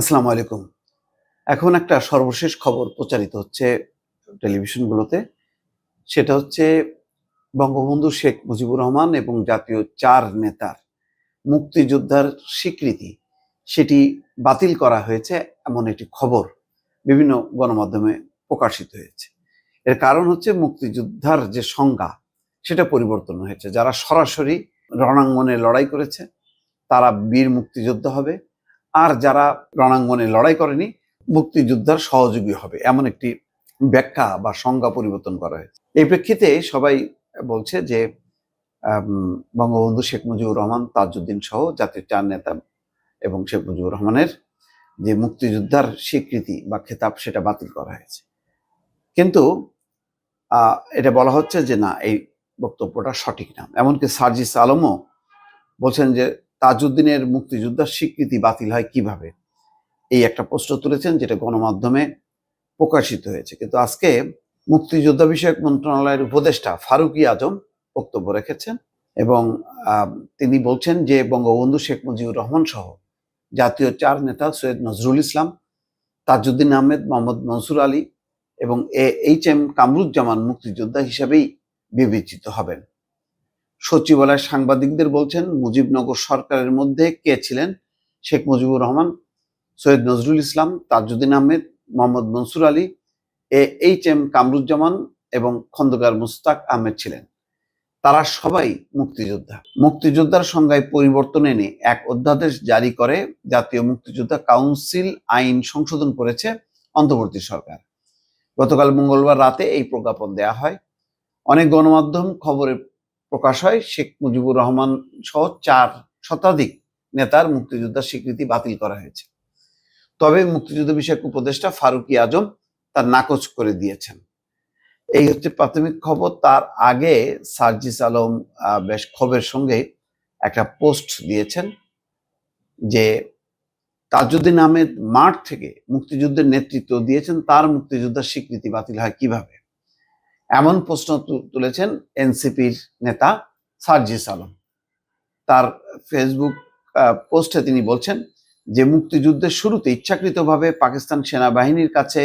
আসসালামু আলাইকুম। এখন একটা সর্বশেষ খবর প্রচারিত হচ্ছে টেলিভিশনগুলোতে। সেটা হচ্ছে বঙ্গবন্ধু শেখ মুজিবুর রহমান এবং জাতীয় চার নেতার মুক্তিযোদ্ধার স্বীকৃতি। সেটি বাতিল করা হয়েছে এমন একটি খবর বিভিন্ন গণমাধ্যমে প্রকাশিত হয়েছে। এর কারণ হচ্ছে মুক্তিযোদ্ধার যে সংজ্ঞা, সেটা পরিবর্তন হয়েছে। যারা সরাসরি রণাঙ্গনে লড়াই করেছে, তারা বীর মুক্তিযোদ্ধা হবে। আর যারা রণাঙ্গনে লড়াই করেনি, মুক্তিযোদ্ধার সহযোগী হবে। এমন একটি ব্যাখ্যা বা সংজ্ঞা পরিবর্তন করা হয়েছে। এই প্রেক্ষিতে সবাই বলছে যে বঙ্গবন্ধু শেখ মুজিবুর রহমান, তাজউদ্দিন সহ জাতীয় চার নেতা এবং শেখ মুজিবুর রহমানের যে মুক্তিযোদ্ধার স্বীকৃতি বা খেতাব, সেটা বাতিল করা হয়েছে। কিন্তু এটা বলা হচ্ছে যে, না, এই বক্তব্যটা সঠিক না। এমনকি সার্জিস আলমও বলছেন যে তাজউদ্দিনের মুক্তিযোদ্ধার স্বীকৃতি বাতিল হয় কীভাবে? এই একটা প্রশ্ন তুলেছেন, যেটা গণমাধ্যমে প্রকাশিত হয়েছে। কিন্তু আজকে মুক্তিযোদ্ধা বিষয়ক মন্ত্রণালয়ের উপদেষ্টা ফারুকি আজম বক্তব্য রেখেছেন এবং তিনি বলছেন যে বঙ্গবন্ধু শেখ মুজিবুর রহমান সহ জাতীয় চার নেতা সৈয়দ নজরুল ইসলাম, তাজউদ্দিন আহমেদ, মোহাম্মদ মনসুর আলী এবং এ, এইচ এম কামরুজ্জামান মুক্তিযোদ্ধা হিসেবেই বিবেচিত হবেন। সচিবালয়ের সাংবাদিকদের বলছেন, মুজিবনগর সরকারের মধ্যে কে ছিলেন? Sheikh Mujibur Rahman, Syed Nazrul Islam, Tajuddin Ahmed, Mohammad Mansur Ali, A H M Kamaruzzaman এবং খন্দকার মুস্তাক আহমেদ ছিলেন। তারা সবাই মুক্তিযোদ্ধা। মুক্তিযোদ্ধার সংজ্ঞায় পরিবর্তন এনে এক অধ্যাদেশ জারি করে, জাতীয় মুক্তিযোদ্ধা কাউন্সিল আইন সংশোধন করেছে অন্তর্বর্তী সরকার। গতকাল মঙ্গলবার রাতে এই প্রজ্ঞাপন দেয়া হয়। অনেক গণমাধ্যম খবরে প্রকাশ হয়, শেখ মুজিবুর রহমান সহ চার শতাধিক নেতার মুক্তিযোদ্ধার স্বীকৃতি বাতিল করা হয়েছে। তবে মুক্তিযুদ্ধ বিষয়ক উপদেষ্টা ফারুকি আজম তার নাকচ করে দিয়েছেন। এই হচ্ছে প্রাথমিক খবর। তার আগে সার্জিস আলম বেশ ক্ষোভের সঙ্গে একটা পোস্ট দিয়েছেন যে তাজউদ্দিন আহমেদ মাঠ থেকে মুক্তিযুদ্ধের নেতৃত্ব দিয়েছেন, তার মুক্তিযোদ্ধার স্বীকৃতি বাতিল হয় কীভাবে? এমন প্রশ্ন তুলেছেন এনসিপির নেতা সার্জিস আলম তার ফেসবুক পোস্টে তিনি বলছেন যে, মুক্তিযুদ্ধের শুরুতে ইচ্ছাকৃতভাবে পাকিস্তান সেনাবাহিনীর কাছে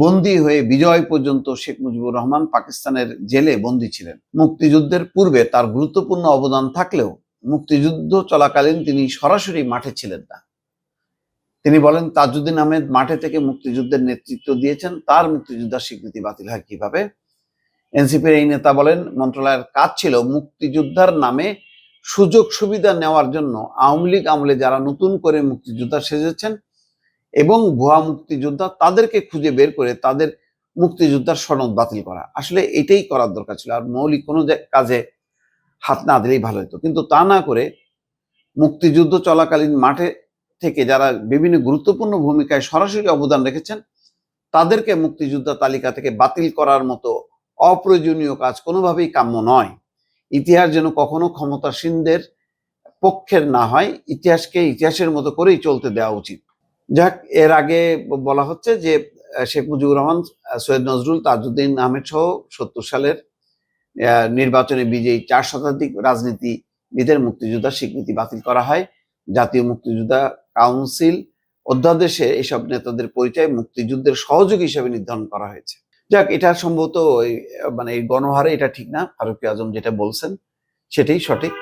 বন্দী হয়ে বিজয় পর্যন্ত শেখ মুজিবুর রহমান পাকিস্তানের জেলে বন্দী ছিলেন। মুক্তিযুদ্ধের পূর্বে তার গুরুত্বপূর্ণ অবদান থাকলেও মুক্তিযুদ্ধ চলাকালীন তিনি সরাসরি মাঠে ছিলেন না। তিনি বলেন, তাজউদ্দিন আহমেদ মাঠে থেকে মুক্তিযুদ্ধের নেতৃত্ব দিয়েছেন, তার মুক্তিযোদ্ধার স্বীকৃতি বাতিল হয় কীভাবে? এনসিপির এই নেতা বলেন, মন্ত্রণালয়ের কাজ ছিল মুক্তিযোদ্ধার নামে সুযোগ সুবিধা নেওয়ার জন্য আওয়ামী লীগ আমলে যারা নতুন করে মুক্তিযোদ্ধা সেজেছেন এবং ভুয়া মুক্তিযোদ্ধা তাদেরকে খুঁজে বের করে তাদের মুক্তিযোদ্ধার সনদ বাতিল করা। আসলে এটাই করার দরকার ছিল আর মৌলিক কোনো কাজে হাত না দিলেই ভালো হতো। কিন্তু তা না করে মুক্তিযুদ্ধ চলাকালীন মাঠে থেকে যারা বিভিন্ন গুরুত্বপূর্ণ ভূমিকায় সরাসরি অবদান রেখেছেন, তাদেরকে মুক্তিযোদ্ধা তালিকা থেকে বাতিল করার মতো অপ্রয়োজনীয় কাজ কোনোভাবেই কাম্য নয়। ইতিহাস যেন কখনো ক্ষমতাসীনদের পক্ষের না হয়, ইতিহাসকে ইতিহাসের মতো করেই চলতে দেওয়া উচিত। যাক, এর আগে বলা হচ্ছে যে শেখ মুজিবুর রহমান সৈয়দ নজরুল তাজউদ্দিন আহমেদ সহ সত্তর সালের নির্বাচনে বিজয়ী চার শতাধিক রাজনীতিবিদের মুক্তিযোদ্ধার স্বীকৃতি বাতিল করা হয়। জাতীয় মুক্তিযোদ্ধা কাউন্সিল অধ্যাদেশে এসব নেতাদের পরিচয় মুক্তিযুদ্ধের সহযোগী হিসেবে নির্ধারণ করা হয়েছে। যাক, এটা সম্ভবত মানে গণহারে এটা ঠিক না। ফারুক আজম যেটা বলছেন, সেটাই সঠিক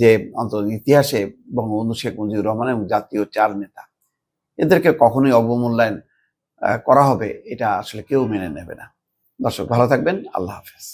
যে অন্তত ইতিহাসে বঙ্গবন্ধু শেখ মুজিবুর রহমান এবং জাতীয় চার নেতা, এদেরকে কখনোই অবমূল্যায়ন করা হবে, এটা আসলে কেউ মেনে নেবে না। দর্শক, ভালো থাকবেন। আল্লাহ হাফেজ।